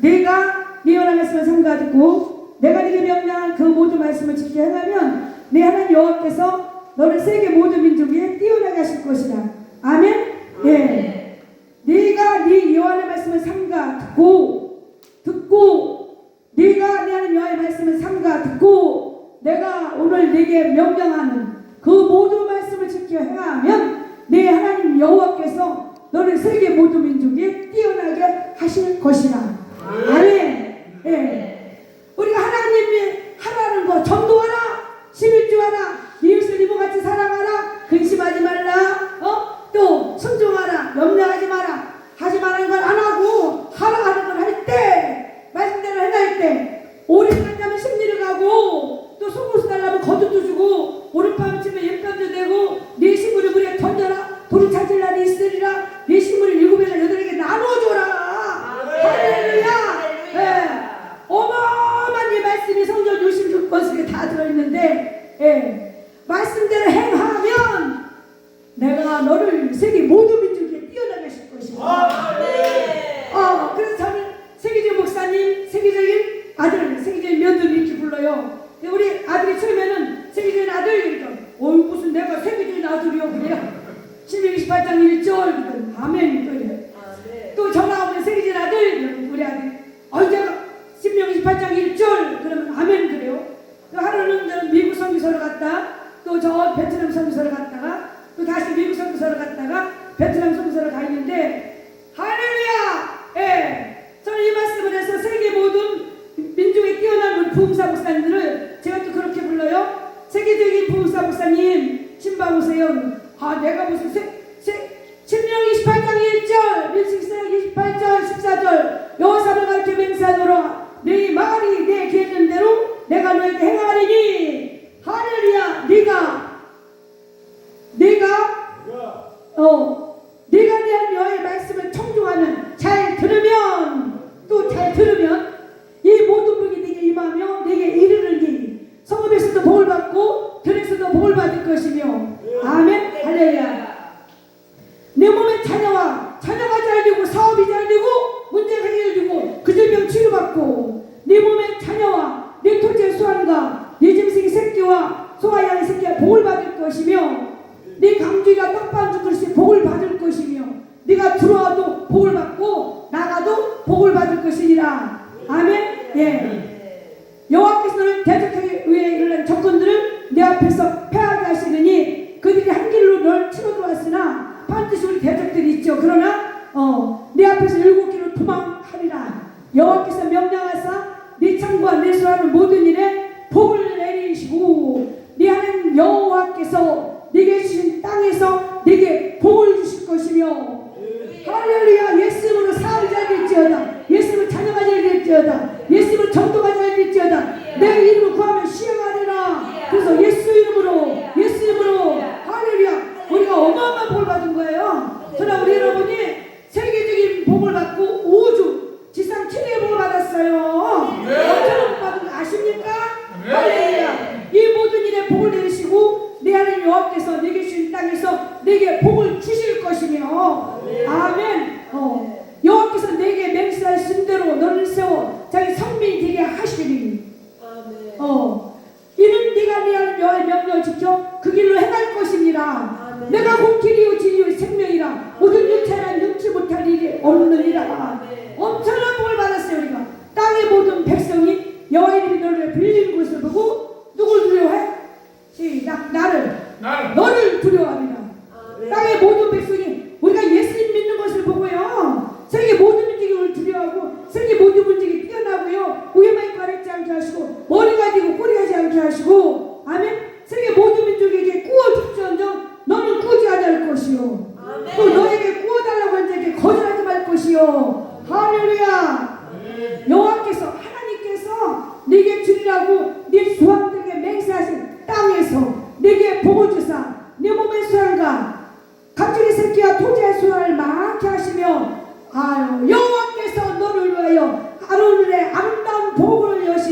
내가 네 말씀을 삼가듣고 내가 네게 명령한 그 모든 말씀을 지켜 행하면 내 하나님 여호와께서 너를 세계 모든 민족 위에 뛰어나게 하실 것이다. 아멘. 예. 네. 네가 네 여호와의 말씀을 삼가 듣고 듣고 네가 내 하나님 여호와의 말씀을 삼가 듣고 내가 오늘 네게 명령하는 그 모든 말씀을 지켜 행하면 내 하나님 여호와께서 너를 세계 모든 민족에 뛰어나게 하실 것이라. 생산으로 너희 말이 내 계획대로 내가 너에게 행하 그러나 어, 여의 명령을 지켜 그 길로 행할 것입니다. 아, 네. 내가 곧 길이요 진리요 생명이라 아, 모든 육체는 네. 능치 못할 일이 없느니라. 엄청난 복을 받았어요 우리가. 땅의 모든 백성이 여의 이름을 빌리는 것을 보고 누굴 두려워해? 시작 나를 날. 너를 두려워합니다. 아, 네. 땅의 모든 백성이 우리가 예수님 믿는 것을 보고요. 세계 모든 움직임을 두려워하고 세계 모든 움직임이 뛰어나고요. 위험에 가렵지 않게 하시고 머리 가지고 꼬리 하지 않게 하시고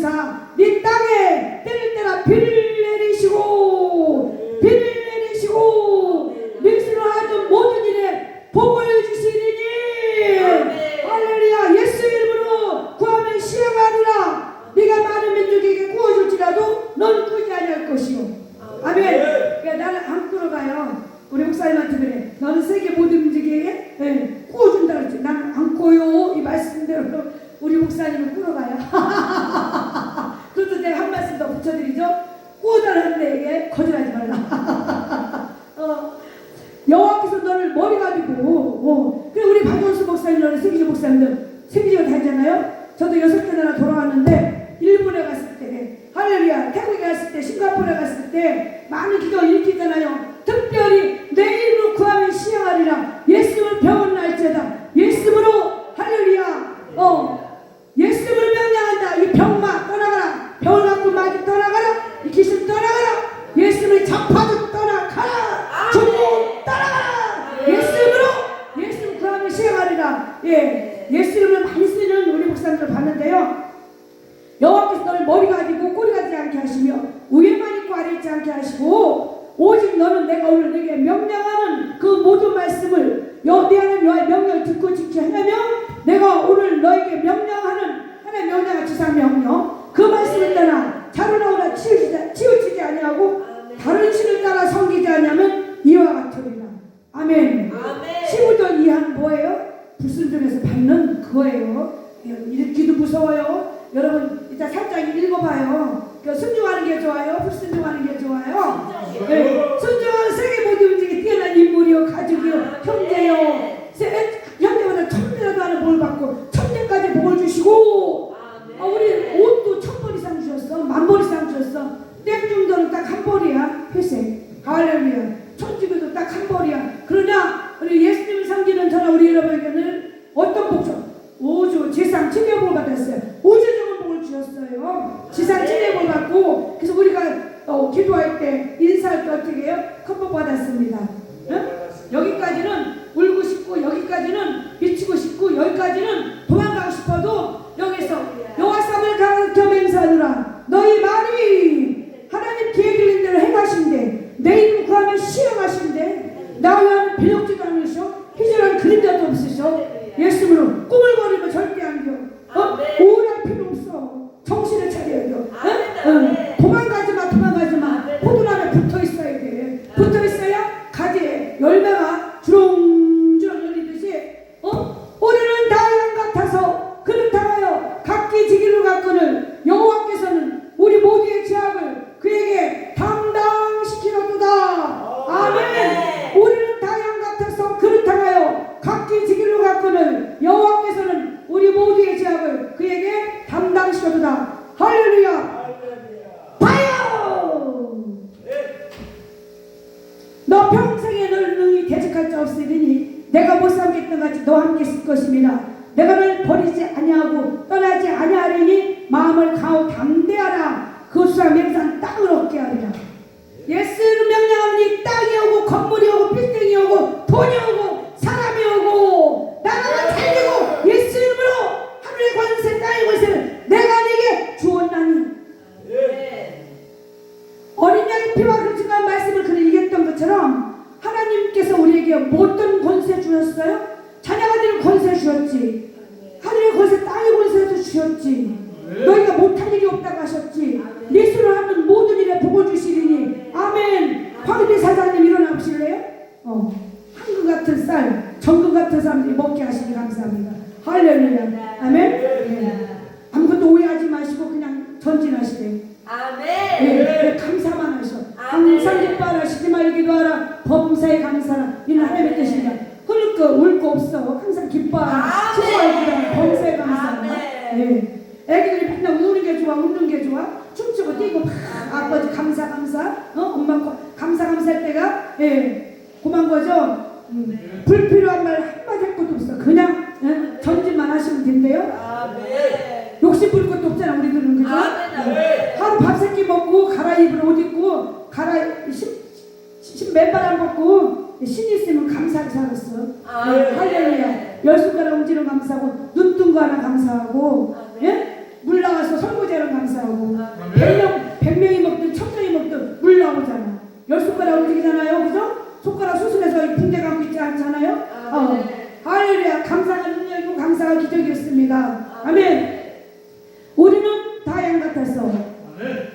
さ立派げ 오늘 내게 명령하는 그 모든 말씀을 내 하나님 여호와의 명령을 듣고 지켜 행하며 내가 오늘 너에게 명령 주롱! 색할 자 없으리니 내가 못 삼겠던 같이 너 함께 쓸 것입니다. 내가 널 버리지 아니하고 떠나지 아니하리니 마음을 가오 담대하라. 그 수와 맹상 땅을 얻게 하리라. 예수를 명령하니 땅이 오고 건물이 오고 빌딩이 오고 돈이 오고 사람이 오고 나라가 네. 살리고 예수 이름으로 하늘의 권세 땅의 권세를 내가 네게 주었나니 네. 어린 양의 피와 그릇과 말씀을 그를 이겼던 것처럼 우리에게 못든 권세 주셨어요? 자녀가 되는 권세 주셨지. 하늘의 권세, 땅의 권세도 주셨지. 항상 기뻐하시지 말기도 하라. 범사에 감사라. 이는 하나님의 뜻이니라 그러니까 울거 없어. 항상 기뻐하라. 수고하기도 하라. 범사에 감사라. 네. 입을 옷 입고 갈아 신, 신 맨발 안 벗고 신이 있으면 감사하게 살았어. 아, 예, 할렐루야. 열 손가락 움직이는 감사하고 눈뜬 거 하나 감사하고 아, 네. 예? 물 나가서 설거지하는 감사하고 아, 네. 100명, 100명이 먹든 천명이 먹든 물 나오잖아. 열 손가락 움직이잖아요. 그죠? 손가락 수술해서 붕대 감고 있지 않잖아요. 아, 네. 어. 네. 할렐루야. 감사하는 능력이고 감사가 기적이었습니다. 아, 아멘. 우리는 다양 같았어. 아, 네.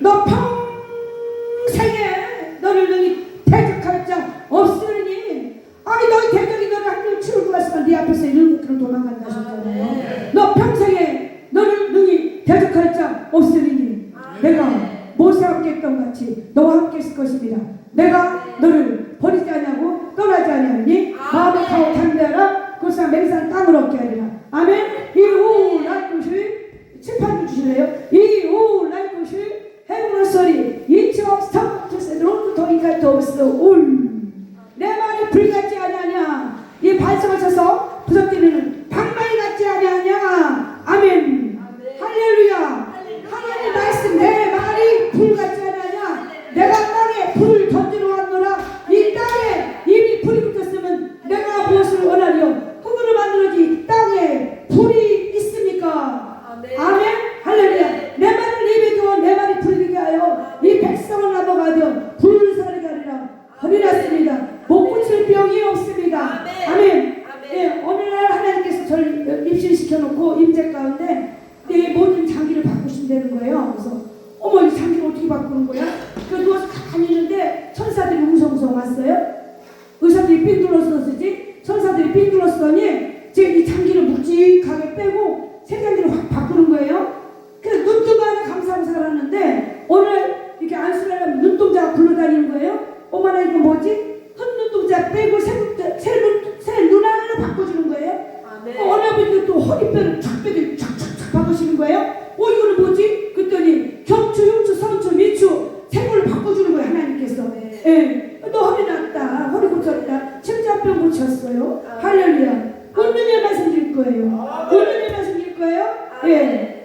so, um. 흘리면서 일 거예요? 아, 네. 예. 네.